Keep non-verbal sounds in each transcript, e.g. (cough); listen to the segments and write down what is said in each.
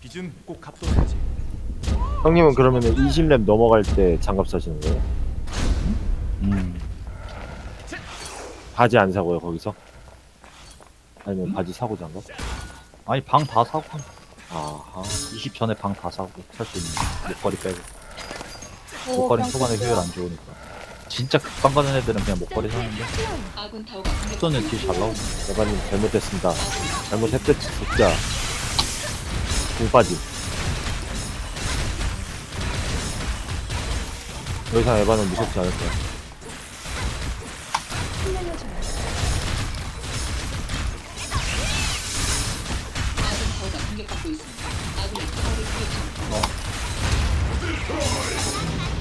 빚은 꼭 갚도록 하지. 형님은 그러면 20렙 넘어갈 때 장갑 사시는 거예요? 음. 바지 안 사고요 거기서? 아니면 바지 사고 장갑? 아니 방 다 사고. 아하. 20 전에 방 다 사고. 살 수 있는 목걸이 빼고. 오, 목걸이 초반에 효율 안 좋으니까. 진짜 급방 가는 애들은 그냥 목걸이 사는데. 아군 타워가 공격 속도는 뒤에 잘 나오고 여바님 잘못됐습니다. 잘못했대 진짜 공 빠지. 더 이상 에바는 무섭지 않을 거야. 공격합니다.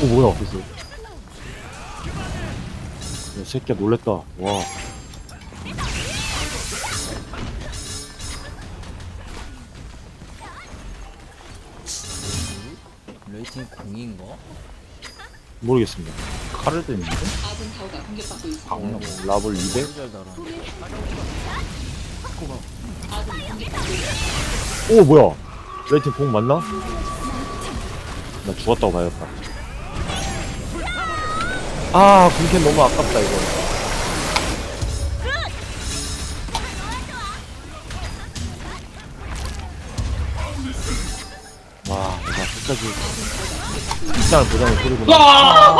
오 뭐야 그래서. 야 새끼야 놀랬다. 와 레이팅 공인가? 모르겠습니다 칼을 드는데 아군 타워가 공격받고 있습니다. 어, 라블 200? 잘 달아. 아군이 공격받고 있습니다. 오 뭐야 레이팅 공 맞나? 나 죽었다고 봐야겠다 아 군캔 너무 아깝다 이거 와 내가 끝까지 입 장을 보자는 소리구나 아,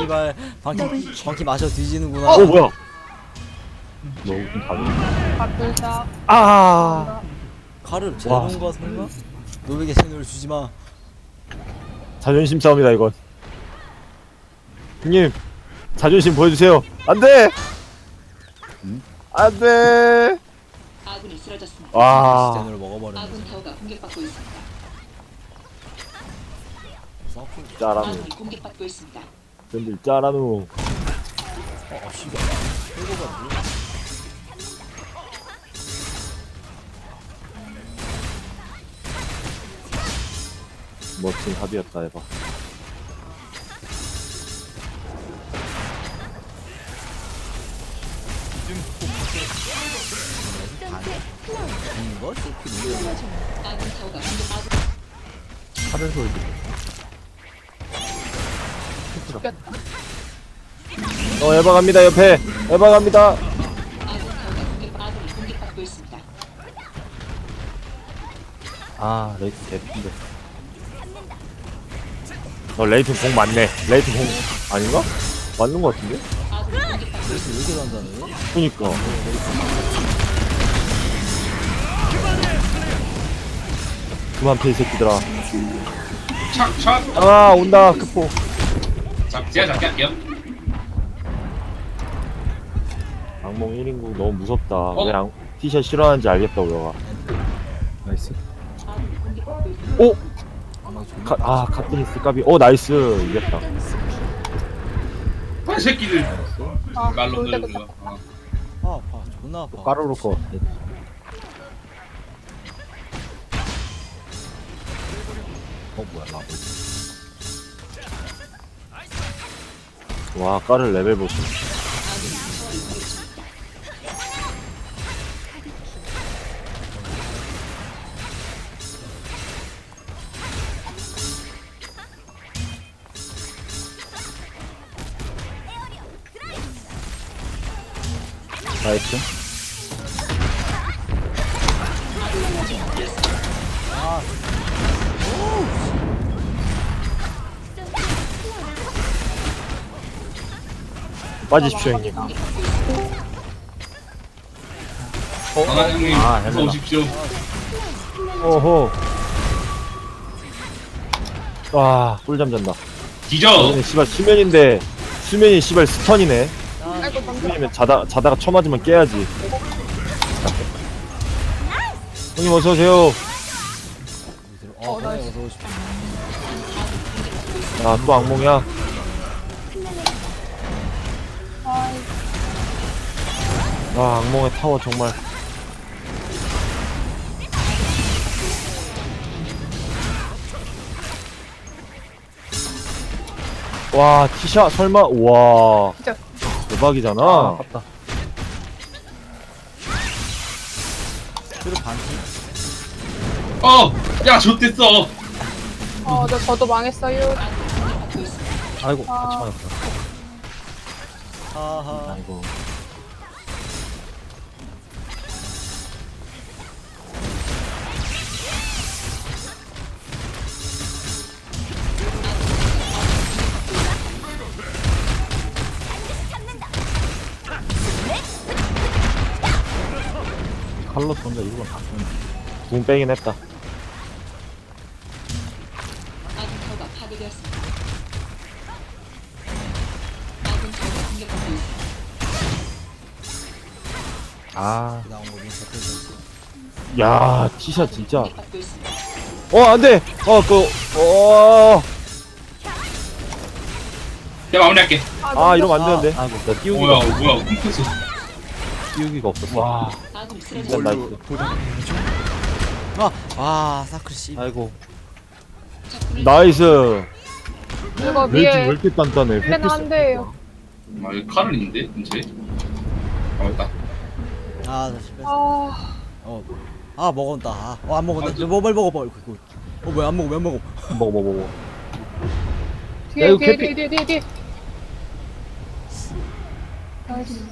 씨발. 방키, 방키 마셔 뒤지는구나. 어 뭐야 너무 좀 다르네 아 카르 와. 제로인 거 같은가? 노백의 신호를 주지 마. 자존심 싸움이다 이건 형님 자존심 보여주세요 안돼 안돼 아군이 쓰러졌습니다. 와 제노를 먹어버렸네. 아군 타워가 공격받고 있습니다. 짜라누 아군이 공격받고 있습니다. 밴들 짜라누 어, 씨발. 최고가 뭐야? 멋진 합이었다 해봐 거? 아군 타워가 공격 아군 칼을 소리 들려 어 에바 갑니다 옆에 에바 갑니다. 아 레이트 개핀데 어 레이튼 공 맞네 레이튼 공 아닌가? 맞는 거 같은데? 레이팅 왜 이렇게 단단해? 그니까 그만 패이 새끼들아 착착 아 온다 크포 잡지야 잡게 할게요 악몽 1인국 너무 무섭다. 왜 악, 티샷 싫어하는지 알겠다 우려가. 나이스. 오! 카, 아 카트니스 까비. 오 나이스. 이겼다. 아 새끼들 아 말로들 그거 어. 아, 아파. 존나 아파. 까르르 거. 어 뭐야 라 와 까를 레벨 중입니다. 나이스 빠지십시오 형님. 형님 아, 어서 해보라. 오십시오. 오호. 와 꿀잠 잔다. 뒤져! 얘네 씨발 수면인데 수면이 씨발 스턴이네. 아이고 방금 수면이면 자다, 자다가 쳐맞으면 깨야지. 형님 어서오세요. 어, 어. 아또 악몽이야 아 악몽의 타워 정말 와 티샷 설마 와 대박이잖아 아 아깝다. 어! 야, 좋댔어! 어, 저, 저도 망했어요. 아이고 아. 같이 맞았다 하하. 아이고 혼자 일본 다 쓰는 궁 빼긴 했다 아군 타워가 파괴되었습니다. 아군 타워가 공격받고 있습니다. 아 나온 거 민서 뜯어. 야 티샷 진짜 공격받고 있습니다. 어 안 돼 어 그 어... 내가 마무리할게. 아 이러면 안 되는데 아이고 나 띄우기가 뭐야, 없- 뭐야, 쿵크스. 띄우기가 없었어 와 쓰러졌습니다. 나이스 아, 아, 사클 씨. 아이고 나이스 이거 왜 이렇게, 왜 위에 이렇게 단단해 플랜 한 대예요. 아, 여기 칼은 있는데, 근처에? 아, 맞다. 아, 나 실패. 아, 어. 아, 먹었다. 아, 어, 안 먹었네. 너 뭐, 뭘 먹어, 뭘. 그거. 어, 뭐야, 안 먹어, 왜 안 먹어. 먹어 먹어 먹어 뒤에, 이거 뒤에, 캐피- 뒤에, 뒤에, 뒤에, 뒤에. 나이스.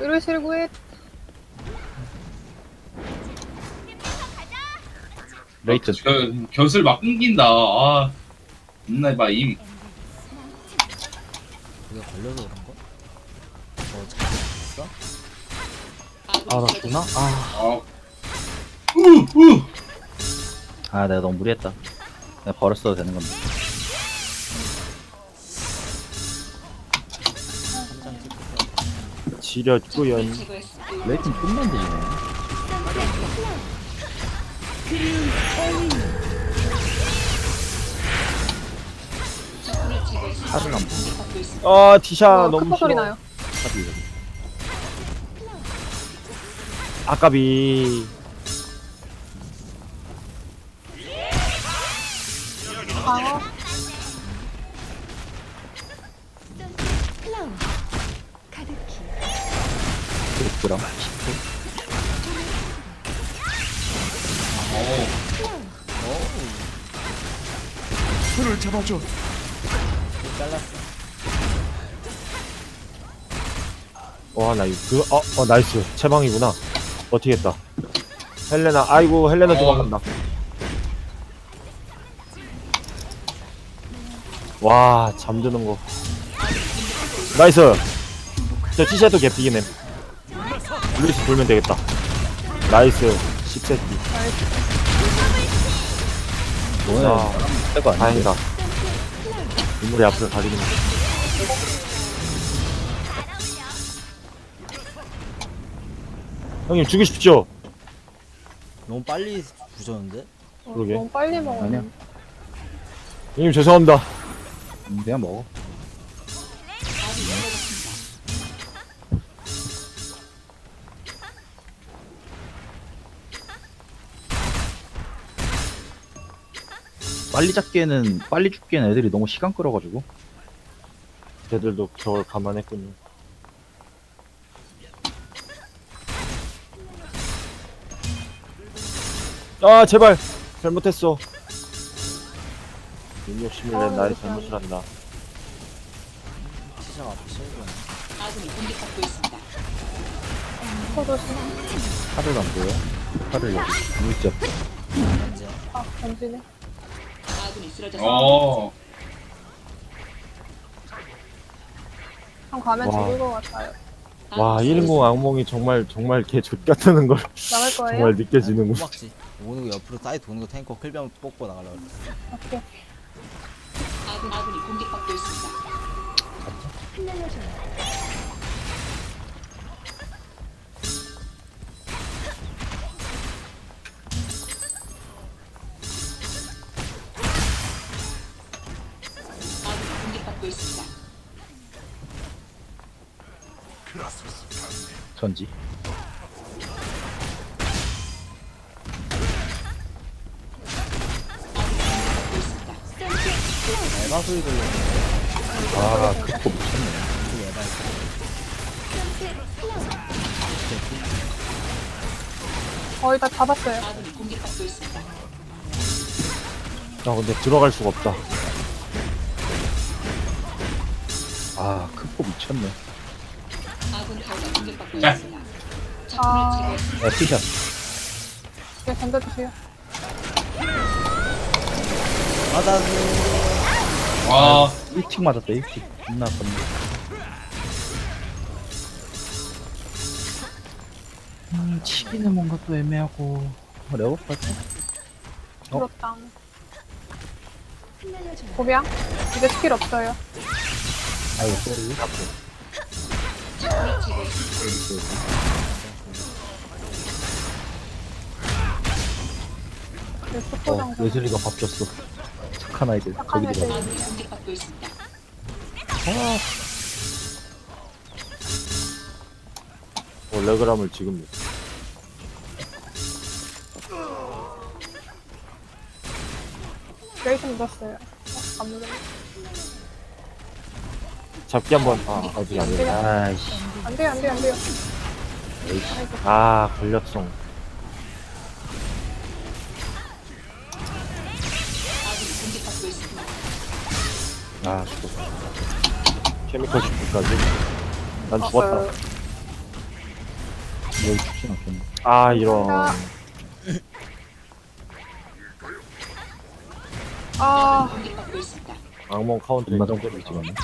이러실 구해. 레이튼 겨, 곁을 막 끊긴다. 아, 맨날 봐, 임. 이거 걸려서 그런 거? 어, 잘했어? 아나. 죽나? 아, 아. 우, 우! 아 내가 너무 무리했다 내가 버렸어도 되는 건데 한장 찍고. 지렸구연. 레이튼 좀만 되지네 칼을 안 있습니다. 아 티샷 어, 너무 크포 소리 싫어 나요. 탑이 아까비 잘랐어. 와 나 이거 그, 어, 어 나이스. 채방이구나. 버티겠다. 헬레나 아이고 헬레나 어. 도망간다. 와 잠드는 거. 나이스! 저 티샷도 개피긴 해 루이스 돌면 되겠다. 나이스. 10세트 너네. 아, 때가 아닌데. 다행이다 인물이 앞으로 가리는 거 형님 죽이십시오 너무 빨리 부셨는데? 어, 그러게. 너무 빨리 먹었네. 아니야. 형님 죄송합니다 음, 그냥 먹어 빨리 잡기에는 빨리 죽기에는 애들이 너무 시간 끌어가지고 쟤들도 저걸 감안했군요 아 제발 잘못했어 이 욕심을 낸 나의 잘못이란다 시작 앞에 실거네. 아군이 공격받고 있습니다. 커 조심. 칼을 안 보여 칼을 여기 현재. 아, 던지네. 아군이 쓰러졌습니다. 어. 한 가면 와. 죽을 것 같아요. 와 아군이 1인공 악몽이 정말 정말 개 족같다는 걸 나갈 (laughs) 거예요? 정말 느껴지는군 꼬박지. 오는 거 옆으로 사이드 도는 거 탱커 클병 뽑고 나가려고 그랬어. 오케이. 아군, 아군이 공격받고 있습니다. 전지. 에바 소리 들려. 아 그거 미쳤네 에바 거의 다 잡았어요. 나 근데 들어갈 수가 없다. 아 크포 미쳤네 자. 아. 야 티샷 네, 던져주세요. 맞아주. 와 1틱 맞았다 1틱 존나 아깝네 음 치기는 뭔가 또 애매하고 레버까지 어? 그렇다. 고비양? 이제 스킬 없어요. 아이고 쏘리 어밥 줬어 착한 아이들 착한 저기 들어가 애들. 아군이 공격받고 있습니다. 어, 레그람을 지금 레이트 묻었어요. 어, 안 묻었네. 잡기 한번 아 아직 안 돼. 아이씨 안 돼요, 안 돼요, 안 돼요. 아 걸렸어. 아 죽었어 케미컬 슈프까지. 난 어, 죽었다. 어, 여기 죽진 않겠네 아 이런. 아, 공격받고 있습니다. 악몽 카운트 존나 정도로 찍었네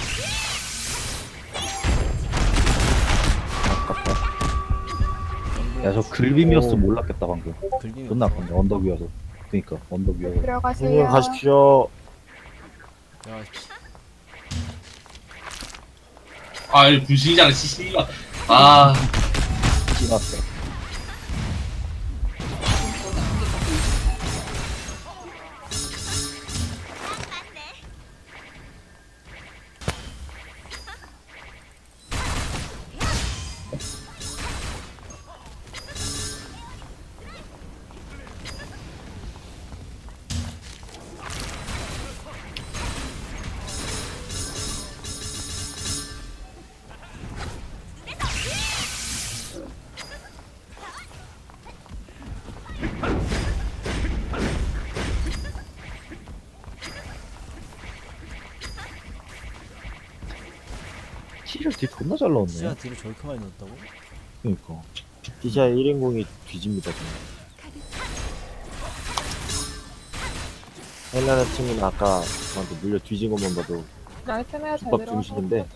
야저 글빔이었으면 몰랐겠다 방금 글빔이. 존나 아깝네 언덕 위여서 그니까 언덕 위여서 형님 들어가세요. 가십시오. 야, 아, 이 분신이잖아, 씨씨가. 아, 찌났어 티를 뒤 존나 잘 넣었네 진짜 뒤로 저렇게 많이 넣었다고? 그니까 디샤의 1인공이 뒤집니다. 지금. 헬라나 팀은 아까 저한테 물려 뒤진 것만 봐도 나이트메어 잘밥 들어가서. 중심인데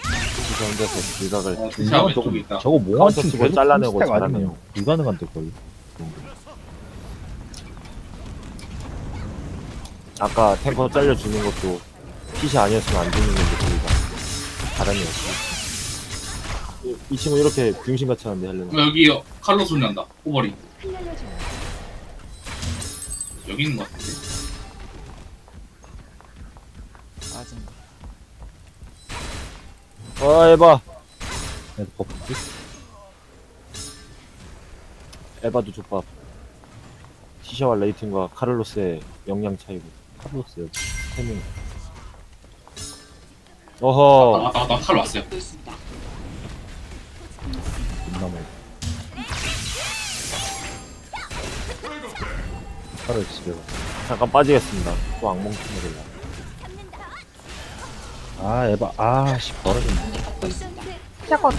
디샤 혼자서 불각을 어, 디샤 왼쪽에 있다. 저거 몽환 카운터 팀 치고 계속 잘라내고 잘하네요. 불가능한데 거의 아까 탱커 잘려주는 것도 티샤 아니었으면 안 죽는 건데 저희가 잘하네요. 이, 이 친구 이렇게 병신같이 하는데 헬레나. 어, 여기 칼로 소리 난다. 호버리. 여기 있는 것 같은데. 빠진다. 아 에바 그래도 버프지 에바도 족밥. 티샤와 레이튼과 카를로스의 역량 차이고 세 명. 어허 아, 나, 나 칼로 왔어요. 멀 카를 집에 가 잠깐 빠지겠습니다. 또 악몽 팀을 아 에바 아씨 있습니다. 샷건.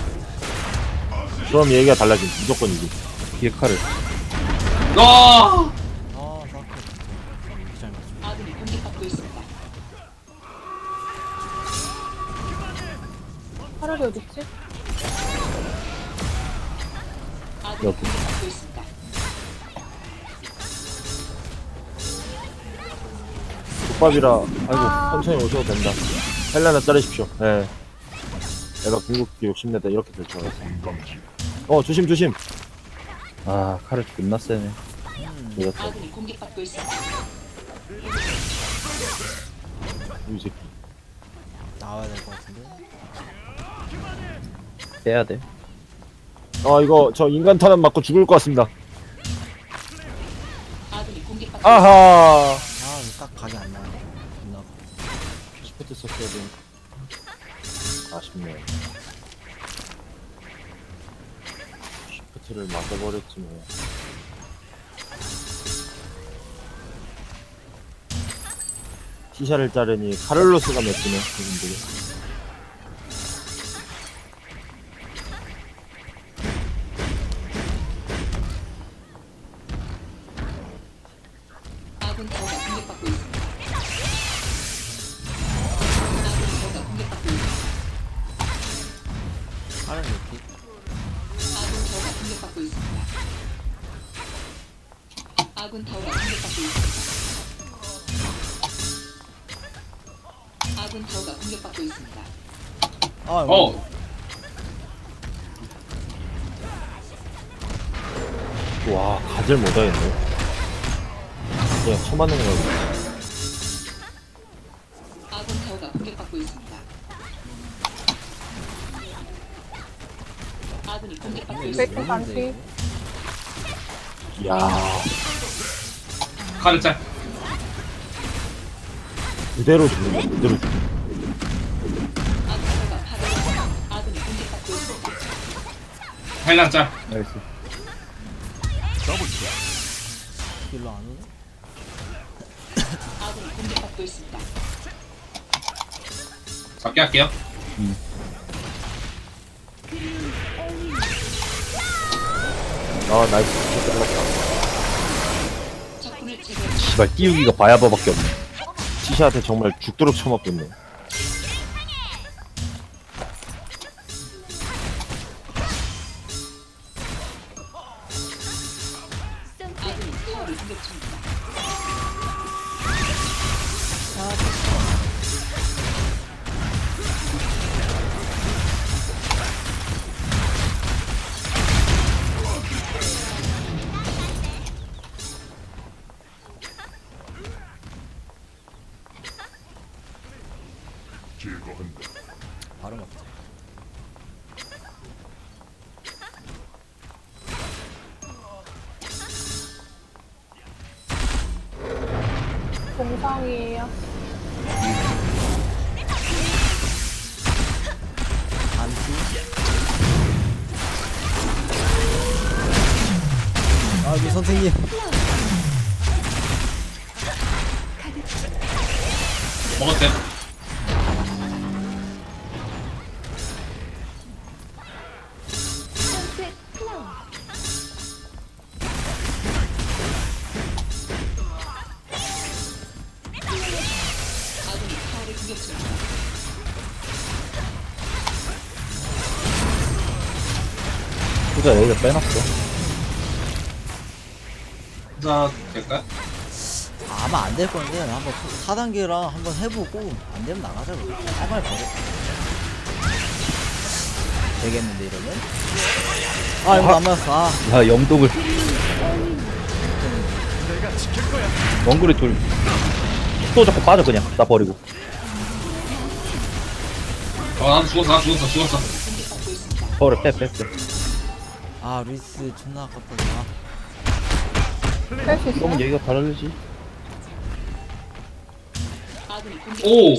그럼 얘기가 달라진 무조건 이기. 뒤에 칼을 아! 족밥이라 아이고 아. 천천히 오셔도 된다. 헬레나 자르십시오. 예. 내가 궁극기 욕심내다 이렇게 될 줄 알았어. 어 조심 조심. 아 칼을 존나 세네 음, 그렇다 아군이 공격받고 있습니다. 이 새끼. 나와야 될 것 같은데. 빼야 돼 아 이거 저 인간 탄환 맞고 죽을 것 같습니다. 아군이 공격받고 아하. 했었어야 아쉽네요. 쉬프트를 맞아버렸지 뭐. 티샤를 자르니 카를로스가 맺히네, 그분들이. 아군 타워가 공격받고 있습니다. 아군 타워가 공격받고 있습니다. 아, 어와 가젤 못하겠네 그냥 쳐맞는 거 같아 아군 타워가 공격받고 있습니다. 아군이 공격받고 있습니다. 베이크 반피. 이야 카드 짤 그대로 죽는 거 그대로 죽는 있습니다. 헬란 짤 나이스. 길로 안 오네. 잡게 할게요 아 나이스 끝났다 적군을 제거해 씨발 띄우기가 바야바밖에 없네. 티샤한테 정말 죽도록 있네 아군이 타워를 공격. 아, 우리 선생님. 먹었대 될 건데 한번 4단계랑 한번 해보고 안 되면 나가자 그럼. 빨리 버려. 되겠는데 이러면? 아 이거 안 맞았어. 아, 야 영독을. 원거리 돌. 또 자꾸 빠져 그냥 나 버리고. 어 나도 죽었어 나 죽었어 죽었어. 버려 빼빼 빼. 아 루이스 존나 아깝다. 아. 있어요? 그러면 얘기가 다르지. 오!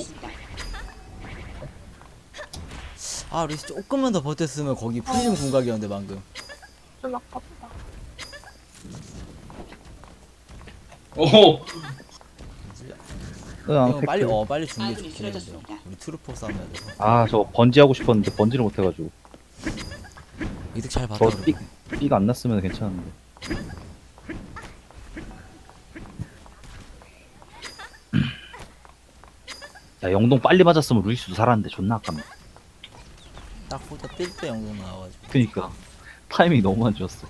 아 루이스 조금만 더 버텼으면 거기 프리즘 공각이었는데 방금. 좀 아깝다. 오호 응, 이거 빨리 어 빨리 준게 아군이 좋긴 했는데 쓰러졌습니다. 우리 트루퍼 싸움 해야 돼서 아 저거 번지 하고 싶었는데 번지를 못해가지고. 이득 잘 봤다 저 삑, 삑안 났으면 괜찮은데. 야 영동 빨리 맞았으면 루이스도 살았는데 존나 아깝네. 딱 혼자 뛸 때 영동 나와가지고 그니까 타이밍이 너무 안 좋았어.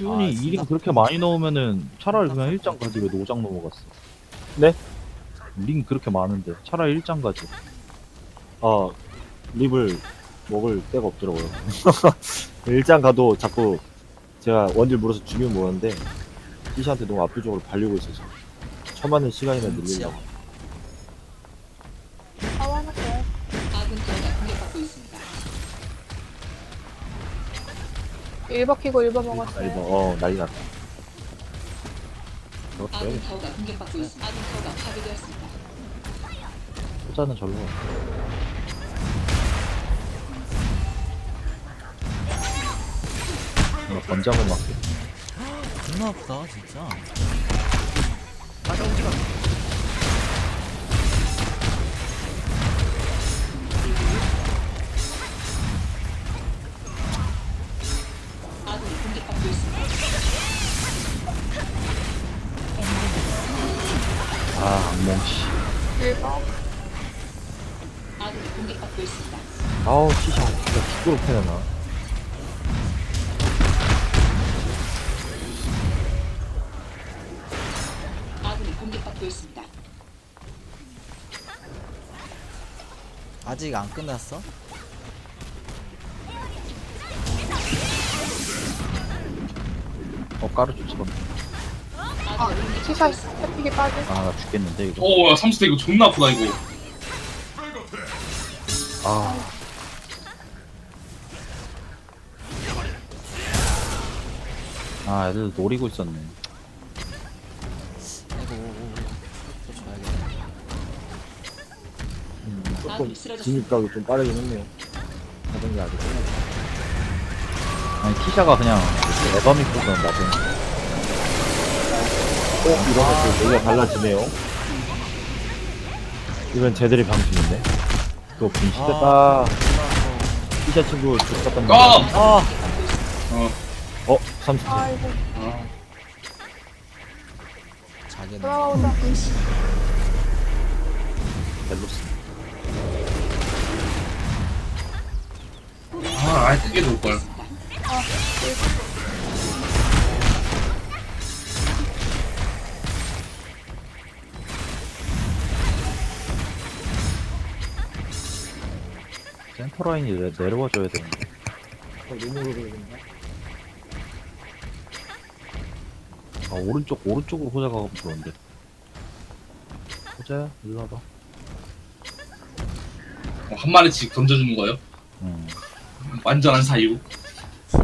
치훈이 아, 진짜. 그렇게 많이 넣으면은 차라리 그냥 1장 가지 왜 5장 넘어갔어? 네? 링 그렇게 많은데 차라리 1장 가지. 아 립을 먹을 데가 없더라고요 (laughs) 일장 가도 자꾸 제가 원딜 물어서 죽이면 뭐하는데 티샤한테 너무 압도적으로 발리고 있어서 쳐맞는 시간이나 늘리려고 1버 키고 1버 아, 이거 먹었어요. 어 난리 났다. 아군 저것도 타워가 공격받고 있습니다. 아군 타워가 파괴되었습니다. 호자는 절로. 뭔가 번장을 막. 존나 (gasps) 아프다 진짜 아군이 아군이 공격받고 있습니다. 아직 안 끝났어? 어, 까르주 집어. 아, 치사 해픽이 빠지. 아, 나 죽겠는데, 이거. 어야 삼스테 이거 존나 아프다 이거 아. 아, 애들 노리고 있었네. 아이고 또 줘야겠다 음, 조금. 진입각이 좀 빠르긴 했네요. 하던 게 아니고. 아니, 티샤가 그냥 에버믹 보던 나중에. 어 이러면 또 얘기가 달라지네요. 이건 쟤들이 방심인데. 또 분시됐다. 시샤 친구 죽었단 말이야. 아! 아어 어 30. 아이고, 아. 자기는 돌아오자. 벨로스. 아 아예 크게 놓을걸 아, 센터 라인이 내, 내려와줘야 되는데. 눈으로 그러겠나? 아, 오른쪽, 오른쪽으로 호자가 가면 좋은데. 호자야? 일로 와봐. 어, 한 마리씩 던져주는 거예요 음. 완전한 사유 (laughs)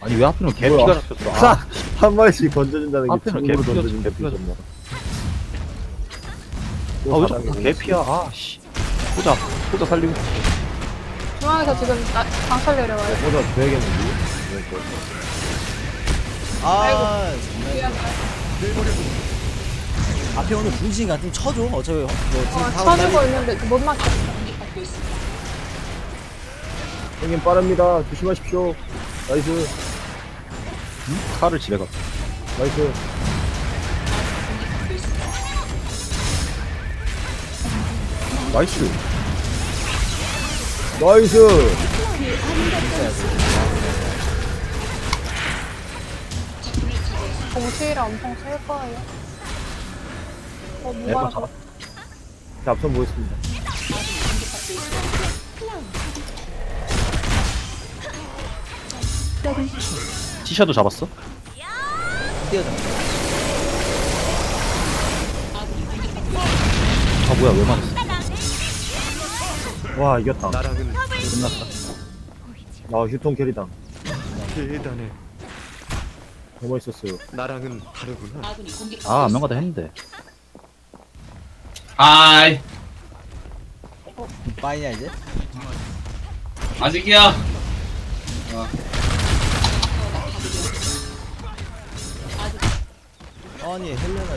아니, 왜 하필이면 개피가 뭐야? 잡혔어? 하! 아, (laughs) 한 마리씩 던져준다는 게 친구로 개피가 개피가 삐졌나? 아, 왜 자꾸 개피야? 아, 씨. 호자, 호자 살리고 싶어. 중앙에서 지금 나, 강철 내려와요. 보다 줘야겠는데? 아 정말. 앞에 오는 분신 같은 쳐줘 어차피 뭐 지금 어, 타고 쳐주고 있는데 못 맞췄어. 형님 빠릅니다. 조심하십시오. 나이스, 칼을 집에 갔어. 나이스. 나이스. 나이스! 동시이라 엄청 셀 거예요. 어, 뭐가 잡았 자, 앞선 보겠습니다. 티샤도 잡았어? 있습니다. 아, 뭐야, 왜 맞았어? 와, 이겼다. 끝났다. 아, 휴통 캐리당. 대단해. 너무 멋있었어요. 나랑은 다르구나. 아군이 공격받고 아, 있습니다. 명가다 했는데. 아이 빠이냐 이제? 아직이야. 아군 아니 헬레나